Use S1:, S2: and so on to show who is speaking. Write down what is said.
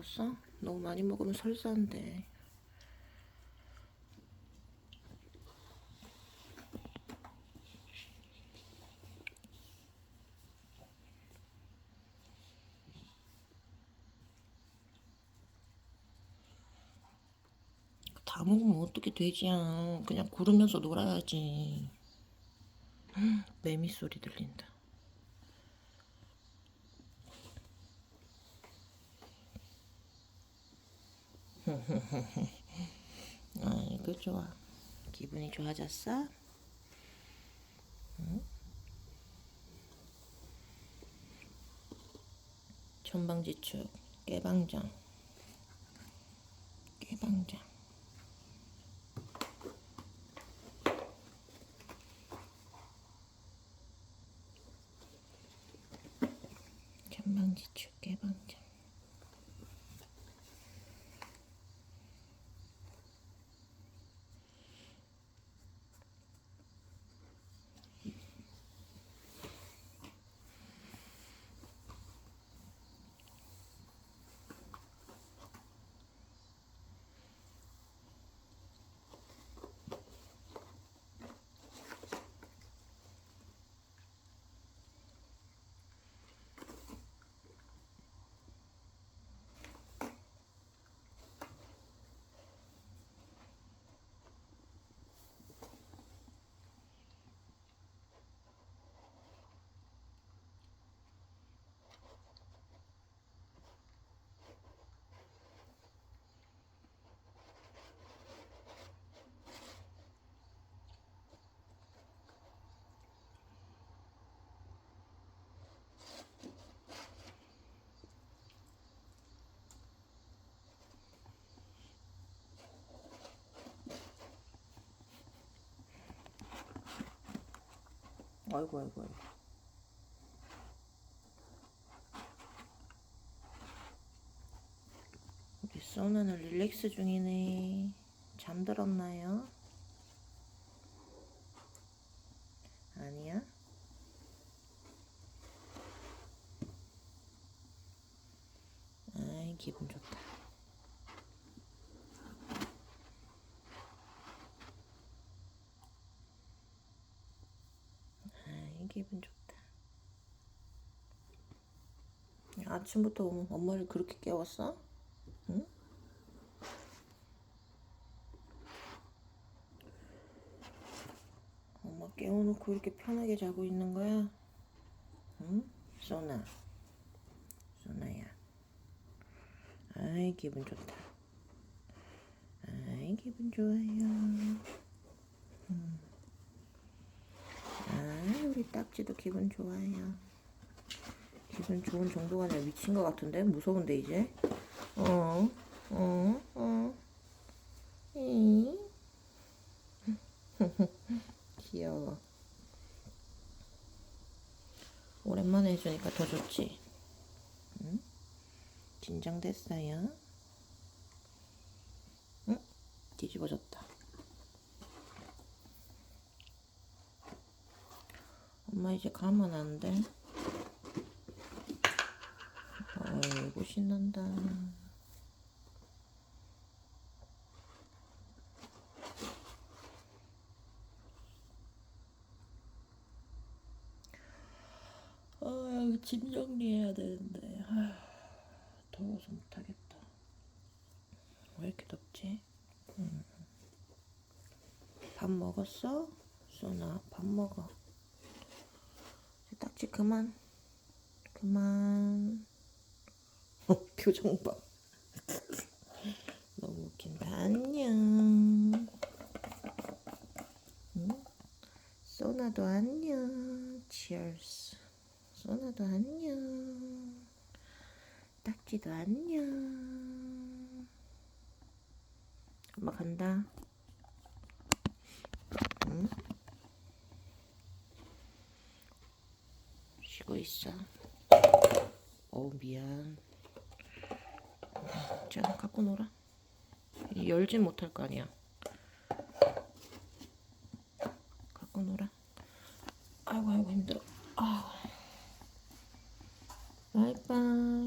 S1: 먹었어? 너무 많이 먹으면 설사한데. 다 먹으면 어떻게 되지야. 그냥 고르면서 놀아야지. 매미 소리 들린다. 아이고 좋아. 기분이 좋아졌어? 응? 천방지축 깨방정 깨방정 천방지축 깨방정 아이고 아이고 아이고 우리 소나는 릴렉스 중이네 잠들었나요? 아니야? 아이 기분 좋다 아이 기분 좋다 아침부터 엄마를 그렇게 깨웠어? 응? 엄마 깨워놓고 이렇게 편하게 자고 있는 거야? 응? 소나 소나야 아이 기분 좋다 아이 기분 좋아요 음. 아이 우리 딱지도 기분 좋아요 기분 좋은 정도가 아니라 미친 것 같은데 무서운데 이제 어, 어, 어. 이. 귀여워. 오랜만에 해주니까 더 좋지? 응? 긴장됐어요? 응? 뒤집어졌다. 엄마 이제 가면 안 돼? 아이고 신난다. 아, 여기 짐 정리해야 되는데. 아휴, 더워서 못하겠다. 왜 이렇게 덥지? 음. 밥 먹었어? 소나, 밥 먹어. 딱지 그만. 그만. 어, 표정 봐. 너무 웃긴다. 안녕. 응? 소나도 안녕. Cheers. 소나도 안녕. 딱지도 안녕. 엄마 간다. 응? 쉬고 있어. 어 미안. 자 갖고 놀아. 열진 못할 거 아니야. 갖고 놀아. 아이고 아이고 힘들어. 아. 바이바이.